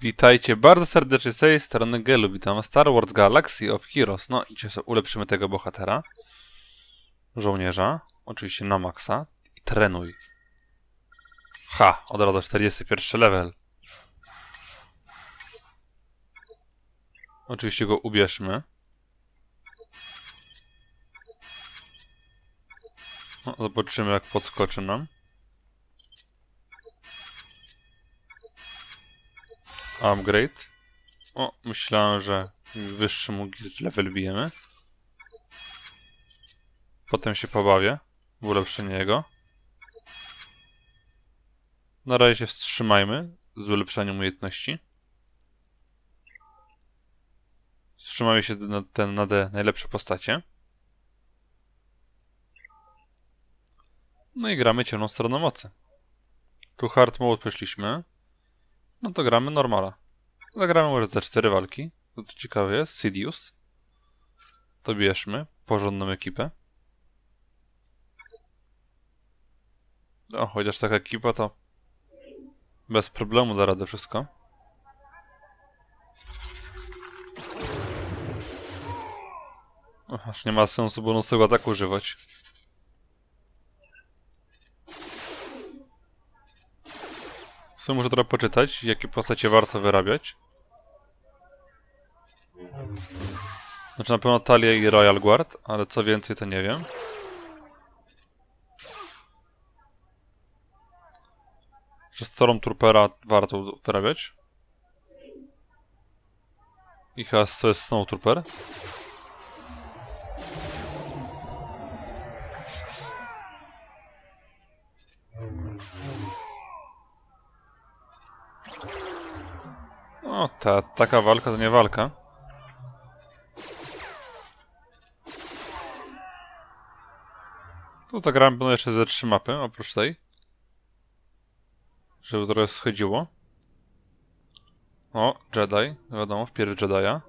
Witajcie bardzo serdecznie z tej strony Gelu. Witam Star Wars Galaxy of Heroes. No i sobie ulepszymy tego bohatera. Żołnierza. Oczywiście na maksa. I trenuj. Ha! Od razu 41 level. Oczywiście go ubierzmy. No, zobaczymy jak podskoczy nam. Upgrade. O, myślałem, że wyższy mu guild level bijemy. Potem się pobawię w ulepszenie jego. Na razie się wstrzymajmy z ulepszaniem umiejętności. Wstrzymajmy się na, ten, na te najlepsze postacie. No i gramy ciemną stroną mocy. Tu hard mode przeszliśmy. No to gramy normala. Zagramy może za cztery walki. To, to ciekawe jest. Sidious. To bierzmy. Porządną ekipę. O, chociaż taka ekipa to bez problemu da radę wszystko. Aż nie ma sensu bonusowego ataku używać. Sumie muszę trochę poczytać, jakie postacie warto wyrabiać. Znaczy na pewno Talia i Royal Guard, ale co więcej to nie wiem. Że Stormtroopera warto wyrabiać. I chyba to jest Snowtrooper. O, ta, taka walka to nie walka. Tu zagrałem będą jeszcze ze trzy mapy, oprócz tej. Żeby trochę schodziło. O, Jedi, wiadomo, wpierw Jedi'a.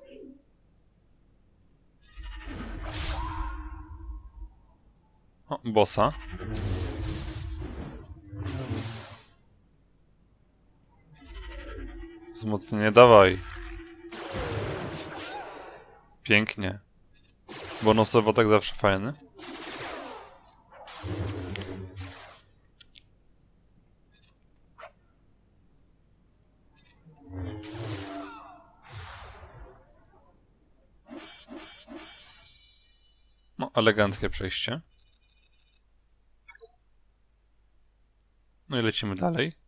O, bossa. Wzmocnienie dawaj. Pięknie. Bonusowo tak zawsze fajny. No, eleganckie przejście. No i lecimy dalej.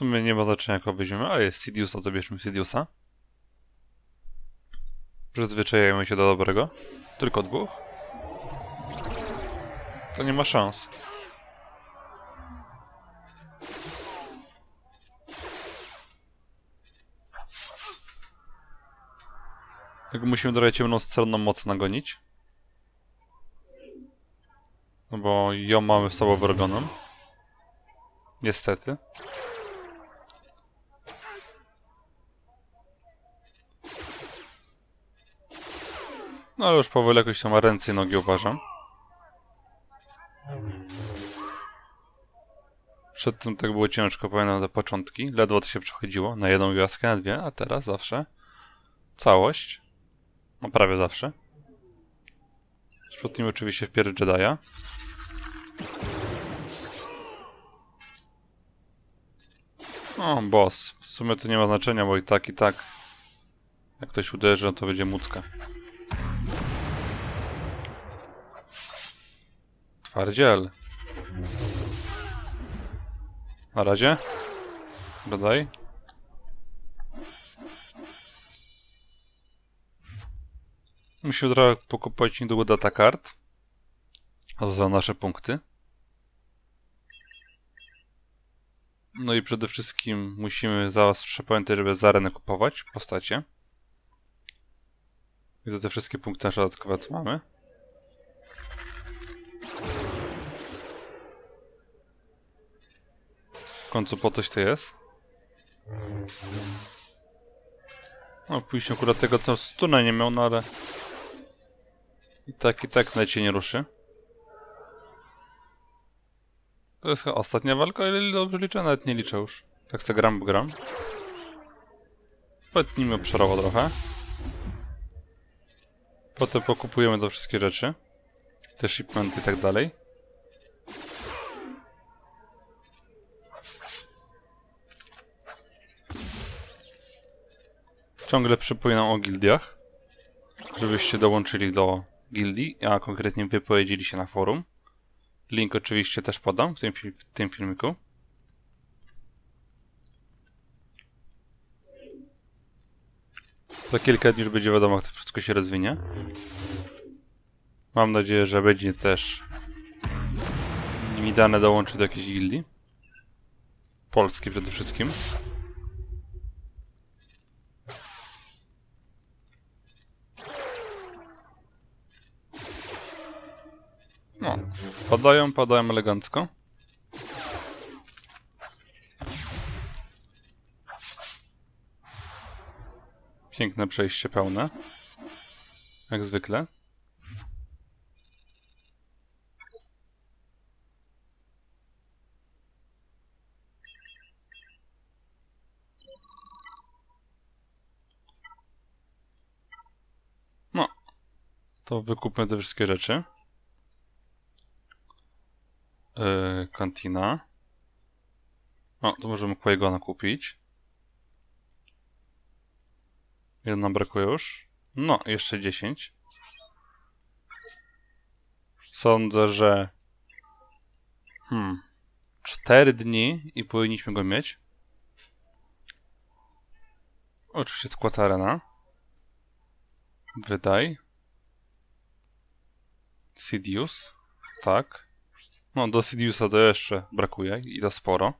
Sumie nie ma znaczenia, jak go weźmiemy, ale jest Sidious, no to bierzmy Sidiousa. Przyzwyczajajmy się do dobrego. Tylko dwóch. To nie ma szans. Jak musimy trochę ciemną stronną moc nagonić. No bo ją mamy w sobą. Niestety. No ale już powoli jakoś tam ręce i nogi uważam. Przed tym tak było ciężko, pamiętam te początki. Ledwo to się przechodziło na jedną gwiazdkę, na dwie, a teraz zawsze całość. No prawie zawsze. Szutnijmy oczywiście w pierwszy Jedi'a. O, boss. W sumie to nie ma znaczenia, bo i tak, i tak. Jak ktoś uderzy, no to będzie mucka. Twardziel. Na razie. Dodaj. Musimy trochę pokupować niedługo data kart. A za nasze punkty. No i przede wszystkim musimy zawsze pamiętać, żeby za arenę kupować postacie. I za te wszystkie punkty nasze dodatkowe co mamy. W końcu po coś to jest. No później akurat tego co stuna nie miał, no ale... I tak, i tak na cię nie ruszy. To jest ostatnia walka, ile dobrze liczę? Nawet nie liczę już. Tak se gram, gram. Potnijmy obszarowo trochę. Potem pokupujemy te wszystkie rzeczy. Te shipmenty i tak dalej. Ciągle przypominam o gildiach. Żebyście dołączyli do gildii, a konkretnie wypowiedzieli się na forum. Link oczywiście też podam w tym, w tym filmiku. Za kilka dni już będzie wiadomo, jak to wszystko się rozwinie. Mam nadzieję, że będzie też mi dane dołączyć do jakiejś gildii. Polskiej przede wszystkim. No, padają, padają elegancko. Piękne przejście pełne. Jak zwykle. No. To wykupmy te wszystkie rzeczy. Kantina. O, to możemy Quaigona kupić. Jeden nam brakuje już. No, jeszcze 10. Sądzę, że... Hmm... 4 dni i powinniśmy go mieć. Oczywiście skład arena. Wydaj. Sidious. Tak. No, do Sidiousa to jeszcze brakuje i to sporo.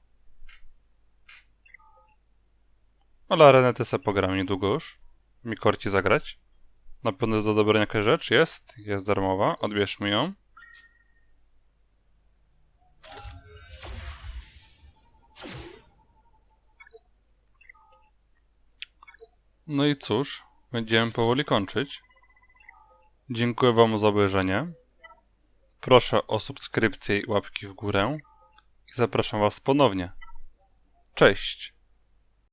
Ale arenę sobie pogram niedługo już. Mi korci zagrać. Na pewno jest do dobrania jakaś rzecz. Jest. Jest darmowa. Odbierzmy ją. No i cóż, będziemy powoli kończyć. Dziękuję Wam za obejrzenie. Proszę o subskrypcję i łapki w górę. I zapraszam Was ponownie. Cześć!